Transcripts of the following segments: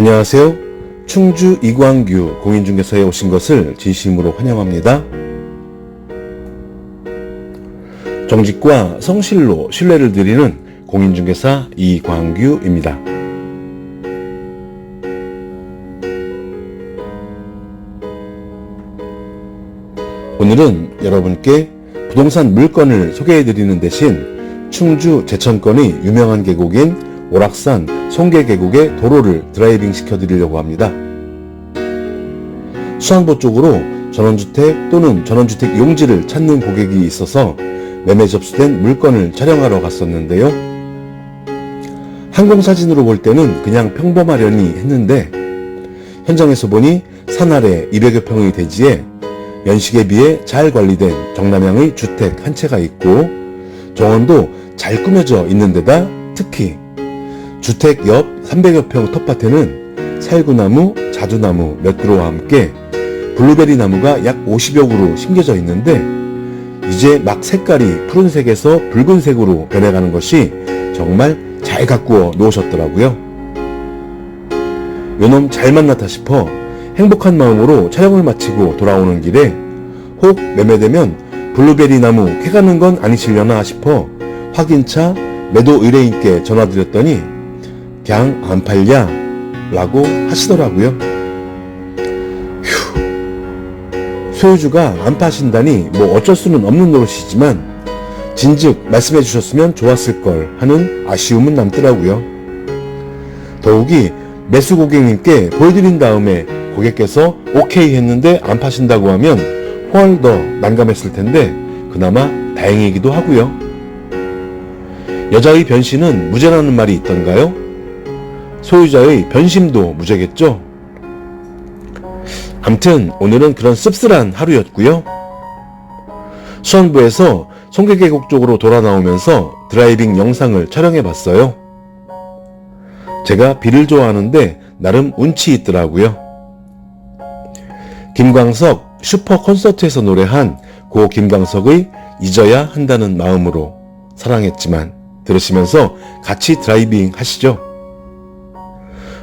안녕하세요. 충주 이광규 공인중개사에 오신 것을 진심으로 환영합니다. 정직과 성실로 신뢰를 드리는 공인중개사 이광규입니다. 오늘은 여러분께 부동산 물건을 소개해 드리는 대신 충주 제천권의 유명한 계곡인 오락산 송계 계곡의 도로를 드라이빙 시켜드리려고 합니다. 수안보 쪽으로 전원주택 또는 전원주택 용지를 찾는 고객이 있어서 매매 접수된 물건을 촬영하러 갔었는데요. 항공사진으로 볼 때는 그냥 평범하려니 했는데 현장에서 보니 산 아래 200여 평의 대지에 연식에 비해 잘 관리된 정남향의 주택 한 채가 있고 정원도 잘 꾸며져 있는 데다 특히 주택 옆 300여 평 텃밭에는 살구나무, 자두나무 몇 그루와 함께 블루베리 나무가 약 50여 그루 심겨져 있는데 이제 막 색깔이 푸른색에서 붉은색으로 변해가는 것이 정말 잘 가꾸어 놓으셨더라고요. 요놈 잘 만났다 싶어 행복한 마음으로 촬영을 마치고 돌아오는 길에 혹 매매되면 블루베리 나무 캐가는 건 아니시려나 싶어 확인차 매도 의뢰인께 전화드렸더니 그냥 안 팔냐 라고 하시더라고요. 휴, 소유주가 안 파신다니 뭐 어쩔 수는 없는 노릇이지만 진즉 말씀해 주셨으면 좋았을 걸 하는 아쉬움은 남더라고요. 더욱이 매수 고객님께 보여드린 다음에 고객께서 오케이 했는데 안 파신다고 하면 훨 더 난감했을 텐데 그나마 다행이기도 하고요. 여자의 변신은 무죄라는 말이 있던가요? 소유자의 변심도 무죄겠죠? 암튼 오늘은 그런 씁쓸한 하루였고요. 수원부에서 송계계곡 쪽으로 돌아 나오면서 드라이빙 영상을 촬영해 봤어요. 제가 비를 좋아하는데 나름 운치 있더라고요. 김광석 슈퍼 콘서트에서 노래한 고 김광석의 잊어야 한다는 마음으로 사랑했지만 들으시면서 같이 드라이빙 하시죠.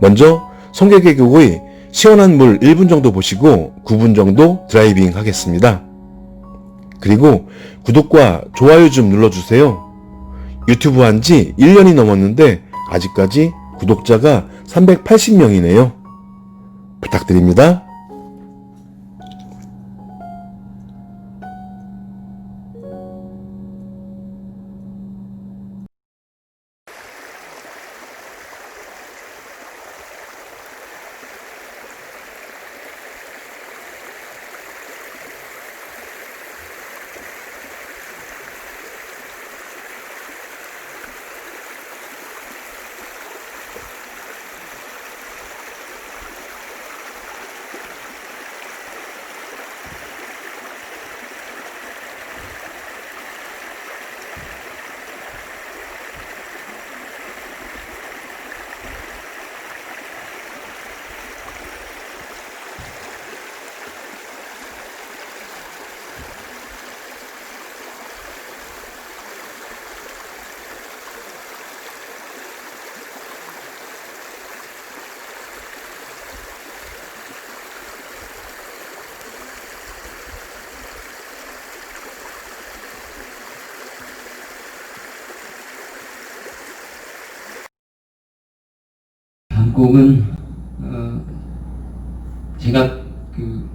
먼저 송계계곡의 시원한 물 1분 정도 보시고 9분 정도 드라이빙 하겠습니다. 그리고 구독과 좋아요 좀 눌러주세요. 유튜브 한 지 1년이 넘었는데 아직까지 구독자가 380명이네요. 부탁드립니다. 다음 곡은 어, 제가 그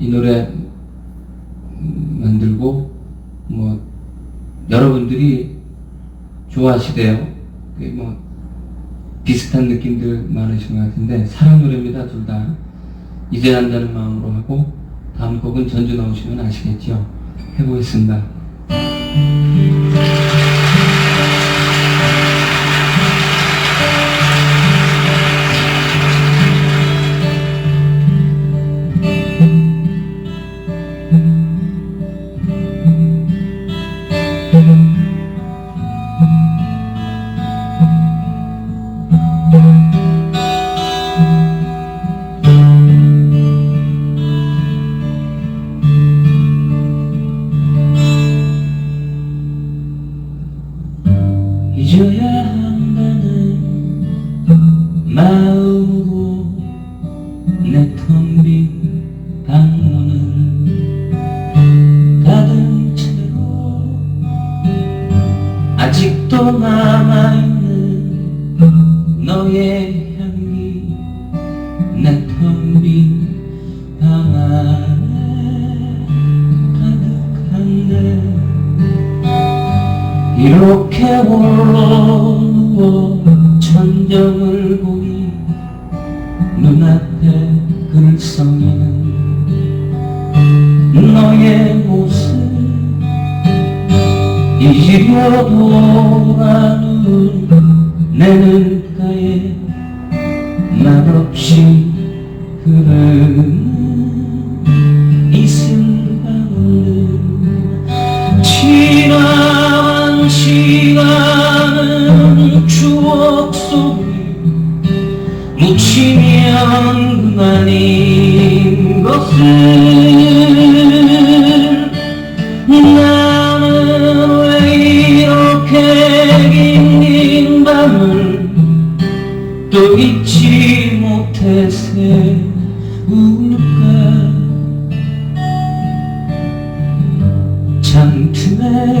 이 노래 음, 만들고 뭐 여러분들이 좋아하시대요. 그뭐 비슷한 느낌들 많으신 것 같은데 사랑 노래입니다 둘 다. 이제 한다는 마음으로 하고 다음 곡은 전주 나오시면 아시겠죠. 해보겠습니다. 내 텅 빈 방문을 닫은 채로 아직도 남아있는 너의 향기 내 텅 빈 방 안에 가득한데 이렇게 올라오고 천정을 보니 잊으려 돌아눈 내 눈가에 말없이 흐르는 이 순간들 지난 시간은 추억 속에 묻히면 그만인 것을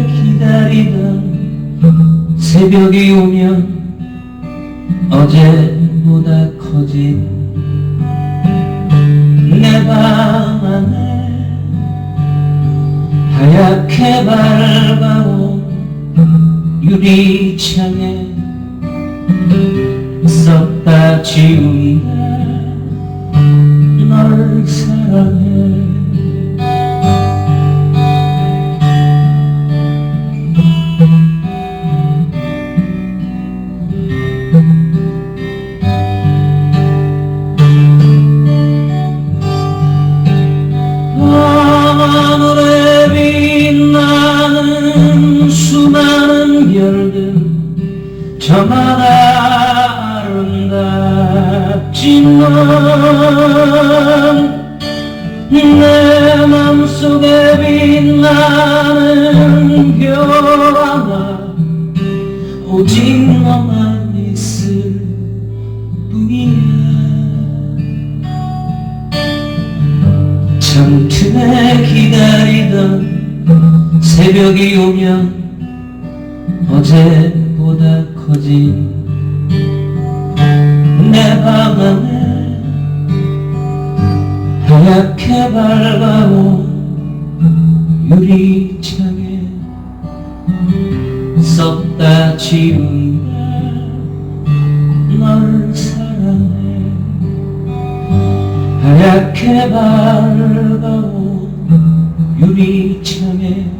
기다리던 새벽이 오면 어제보다 커진 내 방 안에 하얗게 밝아온 유리창에 썼다 지운 저마다 아름답지만 내 맘속에 빛나는 별 하나 오직 너만 있을 뿐이야. 잠틈에 기다리던 새벽이 오면 어제 보다 커진 내방 안에 하얗게 밝아온 유리창에 썼다 지운다. 널 사랑해. 하얗게 밝아온 유리창에 썼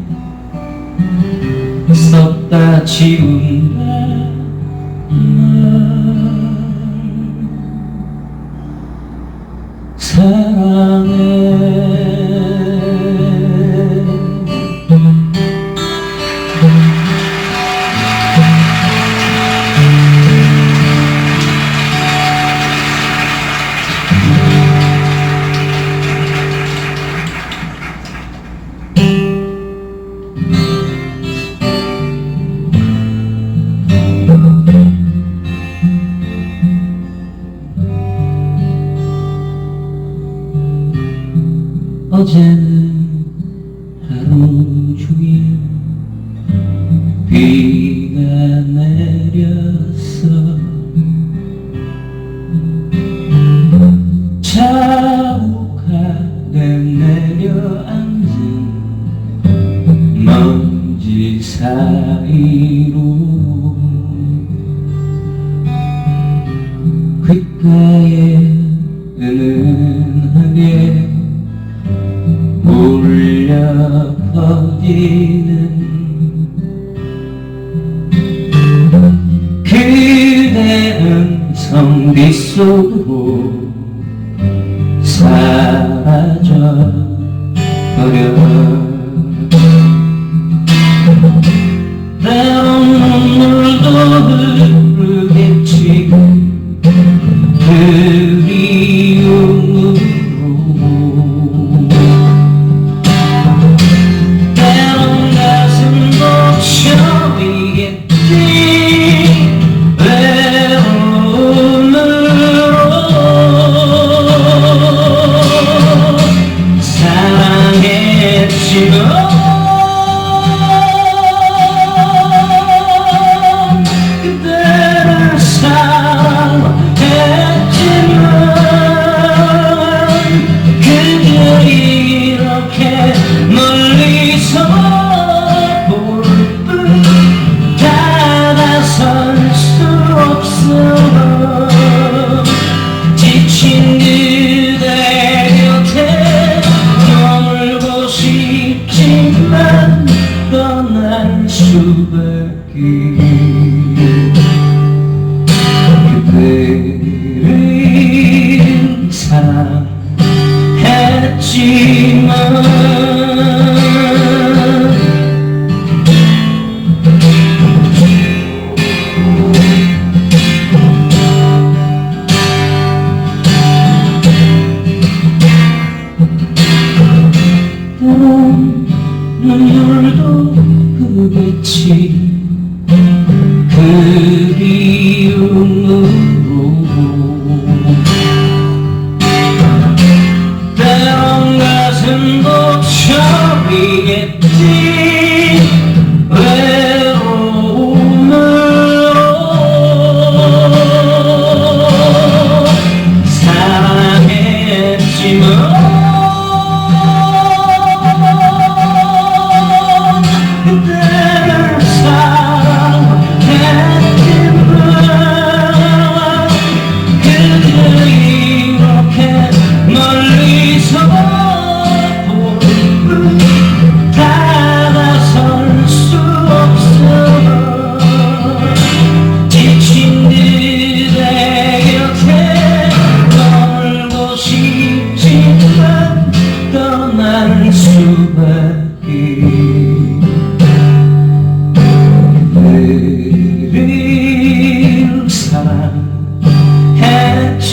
다 지운다 은은하게 울려 퍼지는 그대 음성 빗속으로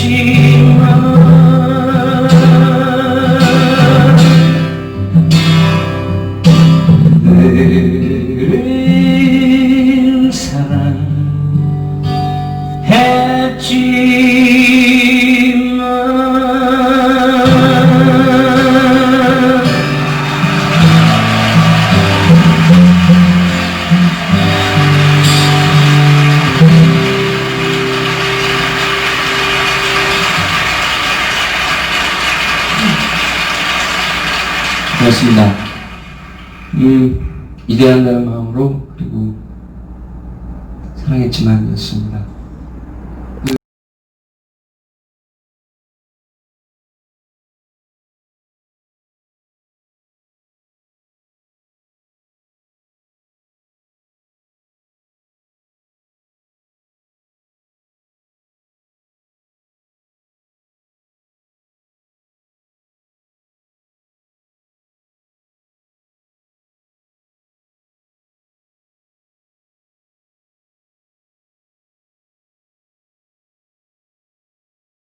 You. 하신다. 이 위대한 마음으로 그리고 사랑했지만이었습니다.